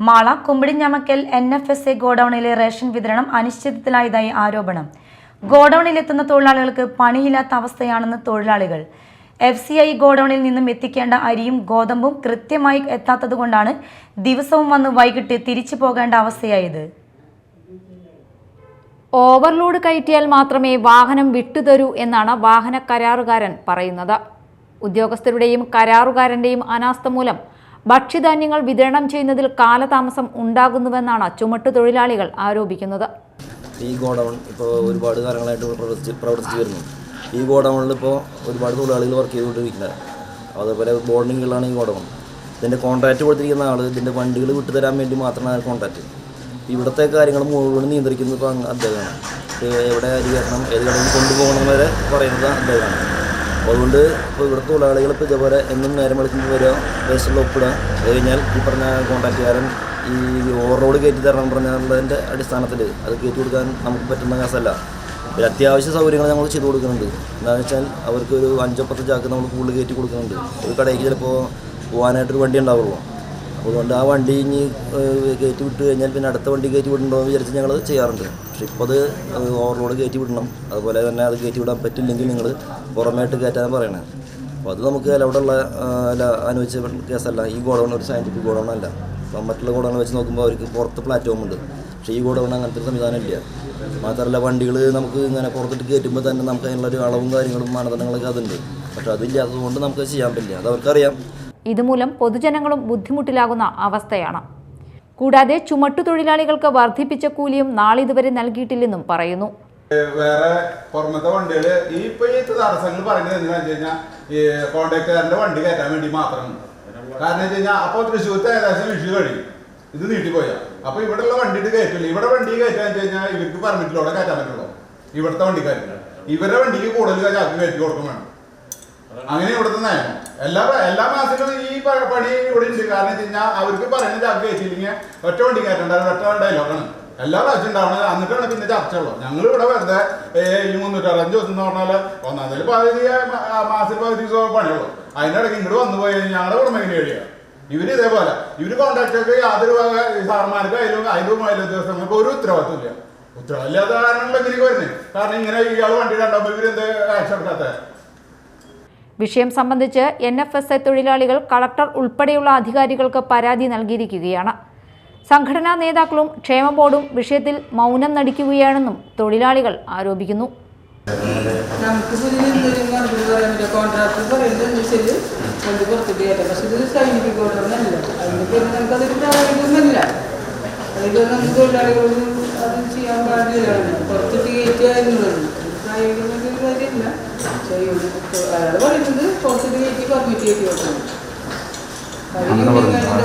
മാള കുമ്പിടിഞ്ഞമക്കൽ N F S A ഗോഡൌണിലെ ration വിതരണം അനിശ്ചിതത്തിലായതായി ആരോപണം. ഗോഡൌണിലെത്തുന്ന തൊഴിലാളികൾക്ക് പണിയില്ലാത്ത അവസ്ഥയാണെന്ന് തൊഴിലാളികൾ. എഫ് സി ഐ ഗോഡൌണിൽ നിന്നും എത്തിക്കേണ്ട അരിയും ഗോതമ്പും കൃത്യമായി എത്താത്തതുകൊണ്ടാണ് ദിവസവും വന്ന് വൈകിട്ട് തിരിച്ചു പോകേണ്ട അവസ്ഥയായത്. ഓവർലോഡ് കയറ്റിയാൽ മാത്രമേ വാഹനം വിട്ടുതരൂ എന്നാണ് വാഹന കരാറുകാരൻ പറയുന്നത്. ഉദ്യോഗസ്ഥരുടെയും കരാറുകാരന്റെയും അനാസ്ഥ മൂലം ഭക്ഷ്യധാന്യങ്ങൾ വിതരണം ചെയ്യുന്നതിൽ കാലതാമസം ഉണ്ടാകുന്നുവെന്നാണ് ചുമട്ടുതൊഴിലാളികൾ ആരോപിക്കുന്നത്. ഈ ഗോഡൗൺ ഇപ്പോൾ ഒരുപാട് കാലങ്ങളായിട്ട് പ്രവർത്തിച്ച് പ്രവർത്തിച്ച് വരുന്നു. ഈ ഗോഡൗണിൽ ഇപ്പോൾ ഒരുപാട് തൊഴിലാളികൾ വർക്ക് ചെയ്തുകൊണ്ടിരിക്കുന്നത്. അതേപോലെ ബോർഡിങ്ങുകളാണ് ഈ ഗോഡൗൺ. ഇതിന്റെ കോൺട്രാക്റ്റ് കൊടുത്തിരിക്കുന്ന ആൾ ഇതിന്റെ വണ്ടികൾ വിട്ടുതരാൻ വേണ്ടി മാത്രമാണ് കോൺട്രാക്റ്റ് ഇവിടുത്തെ കാര്യങ്ങൾ മുഴുവൻ നിയന്ത്രിക്കുന്നത് ഇപ്പോൾ അദ്ദേഹമാണ്. എവിടെ അരി കയറണം ഏത് കടയിൽ കൊണ്ടുപോകണം വരെ പറയുന്നത് അദ്ദേഹമാണ്. അതുകൊണ്ട് ഇപ്പോൾ ഇവിടുത്തെ തൊഴിലാളികൾ ഇപ്പോൾ ഇതേപോലെ എന്നും നേരം വിളിക്കുമ്പോൾ വരിക ബസ്സിൽ ഒപ്പിടുക. അത് കഴിഞ്ഞാൽ ഈ പറഞ്ഞ കോൺട്രാക്റ്റുകാരൻ ഈ ഓവർലോഡ് കയറ്റി തരണം പറഞ്ഞതിന്റെ അടിസ്ഥാനത്തിൽ അത് കയറ്റി കൊടുക്കാൻ നമുക്ക് പറ്റുന്ന കേസല്ല ഒരു അത്യാവശ്യ സൗകര്യങ്ങൾ നമ്മൾ ചെയ്തു കൊടുക്കുന്നുണ്ട്. എന്താണെന്ന് വെച്ചാൽ അവർക്ക് ഒരു അഞ്ചോ പത്ത് ചാക്ക് നമ്മൾ കൂടുതൽ കയറ്റി കൊടുക്കുന്നുണ്ട്. ഒരു കടയ്ക്ക് ചിലപ്പോൾ പോകാനായിട്ടൊരു വണ്ടി ഉണ്ടാവുള്ളൂ. അതുകൊണ്ട് ആ വണ്ടി ഇനി കയറ്റി വിട്ട് കഴിഞ്ഞാൽ പിന്നെ അടുത്ത വണ്ടി കയറ്റി വിടണ്ടോ എന്ന് വിചാരിച്ച് ഞങ്ങൾ ചെയ്യാറുണ്ട്. പക്ഷേ ഇപ്പോൾ അത് ഓവർലോഡ് കയറ്റി വിടണം. അതുപോലെ തന്നെ അത് കയറ്റി വിടാൻ പറ്റില്ലെങ്കിൽ നിങ്ങൾ പുറമേട്ട് കയറ്റാൻ പറയണേ. അപ്പോൾ അത് നമുക്ക് അലൗഡുള്ള അല്ല അനുവദിച്ച കേസല്ല. ഈ ഗോഡൗൺ ഒരു സയന്റിഫിക് ഗോഡൗൺ അല്ല. അപ്പം മറ്റുള്ള ഗോഡൗൺ വെച്ച് നോക്കുമ്പോൾ അവർക്ക് പുറത്ത് പ്ലാറ്റ്ഫോം ഉണ്ട്. പക്ഷേ ഈ ഗോഡൗൺ അങ്ങനത്തെ ഒരു സംവിധാനം ഇല്ല. മാത്രമല്ല വണ്ടികൾ നമുക്ക് ഇങ്ങനെ പുറത്തിട്ട് കയറ്റുമ്പോൾ തന്നെ നമുക്ക് അതിനുള്ള ഒരു അളവും കാര്യങ്ങളും മാനദണ്ഡങ്ങളൊക്കെ അതുണ്ട്. പക്ഷേ അതില്ലാത്തത് കൊണ്ട് നമുക്ക് ചെയ്യാൻ പറ്റില്ല. അത് അവർക്കറിയാം. ഇതുമൂലം പൊതുജനങ്ങളും ബുദ്ധിമുട്ടിലാകുന്ന അവസ്ഥയാണ്. കൂടാതെ ചുമട്ടുതൊഴിലാളികൾക്ക് വർദ്ധിപ്പിച്ച കൂലിയും നാളിതുവരെ നൽകിയിട്ടില്ലെന്നും പറയുന്നു. വേറെ പുറമത്തെ വണ്ടികൾ ഈ ഇപ്പൊ ഈ തടസ്സങ്ങൾ പറയുന്നത് എന്താണെന്ന് വെച്ച് കഴിഞ്ഞാൽ ഈ കോൺട്രാക്ടറുടെ വണ്ടി കയറ്റാൻ വേണ്ടി മാത്രം. കാരണം വെച്ച് കഴിഞ്ഞാൽ അപ്പൊ തൃശ്ശൂരത്തെ ഏകദേശം വിഷു കഴിയും ഇത് നീട്ടിപ്പോയാ. അപ്പൊ ഇവിടെയുള്ള വണ്ടിയിട്ട് കയറ്റില്ല. ഇവിടെ വണ്ടി കയറ്റാന്ന് വെച്ച് കഴിഞ്ഞാൽ ഇവർക്ക് പെർമിറ്റിലൂടെ കയറ്റാൻ പറ്റുള്ളൂ. ഇവിടുത്തെ വണ്ടിക്കാരില്ല ഇവരുടെ വണ്ടിക്ക് കൂടുതൽ ചാക്ക് കയറ്റി കൊടുക്കും വേണം. അങ്ങനെ ഇവിടുത്തെ എല്ലാ എല്ലാ മാസത്തിലും ഈ പണി ഇവിടെ ഉണ്ട്. കാരണം വെച്ച് കഴിഞ്ഞാൽ അവർക്ക് പറയുന്ന ചാക്ക് കയറ്റിയില്ലെങ്കിൽ ഒറ്റ വണ്ടി കയറ്റണ്ടായിരുന്നു ഒറ്റ ഡയലോഗാണ് എല്ലാ പ്രാവശ്യം ഉണ്ടാവണത് എന്നിട്ടാണ് പിന്നെ ചർച്ച ഉള്ളത്. ഞങ്ങൾ ഇവിടെ വെറുതെ ഈ മുന്നൂറ്ററുപത്തഞ്ച് ദിവസം എന്ന് പറഞ്ഞാൽ ഒന്നാം തീയതി പകുതി മാസത്തിൽ പകുതി ദിവസം പണിയുള്ളൂ. അതിനിടയ്ക്ക് ഇങ്ങോട്ട് വന്നു പോയി ഞങ്ങളുടെ എങ്ങനെ കഴിയുക ഇവർ ഇതേപോലെ. ഇവർ കോൺട്രാക്ടർക്ക് യാതൊരു വക സാർമാർക്ക് അതിലും അതിലും ദിവസങ്ങൾക്ക് ഒരു ഉത്തരവാദിത്വം ഇല്ല. ഉത്തരവാദിത്തം ഇല്ലാത്ത കാരണമുള്ള ഇങ്ങനെ വരുന്നത് കാരണം ഇങ്ങനെ ഇയാൾ വണ്ടി കണ്ടപ്പോൾ ഇവരെന്ത് ആക്ഷൻ എടുക്കാത്ത? വിഷയം സംബന്ധിച്ച് എൻ എഫ് എസ് എ തൊഴിലാളികൾ കളക്ടർ ഉൾപ്പെടെയുള്ള അധികാരികൾക്ക് പരാതി നൽകിയിരിക്കുകയാണ്. സംഘടനാ നേതാക്കളും ക്ഷേമ ബോർഡും വിഷയത്തിൽ മൗനം നടിക്കുകയാണെന്നും തൊഴിലാളികൾ ആരോപിക്കുന്നു. തൊഴിലാളികളൊന്നും ചെയ്യാൻ പാടില്ല. പുറത്തിട്ട് കയറ്റുക എന്നുള്ളത് കാര്യമല്ല. അയാൾ പറയുന്നത്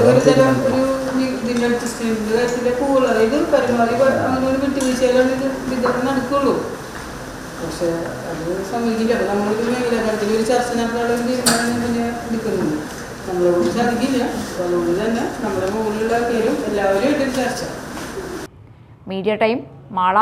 ഒരു തരം ഒരു നി- ഇതിന്റെ അഡ്ജസ്റ്റ്മെന്റിന്റെ കാര്യത്തിലെ കൂടുതൽ അതായത് പരമാവധി പ- അങ്ങനെ ഒരു വിട്ടുവീഴ്ചയിലാണ് ഇത് വിതരണം നടക്കുള്ളൂ. പക്ഷെ അത് സമ്മതിക്കില്ല അപ്പൊ നമ്മളൊരു മേഖലാ തലത്തിൽ ഒരു ചർച്ച നടത്താനുള്ള ഒരു തീരുമാനം പിന്നെ എടുക്കുന്നുണ്ട്. നമ്മളോട് സാധിക്കില്ല അപ്പൊ അതുകൊണ്ട് തന്നെ നമ്മുടെ മുകളിലുള്ള പേരും എല്ലാവരും ചർച്ച. Media time Mala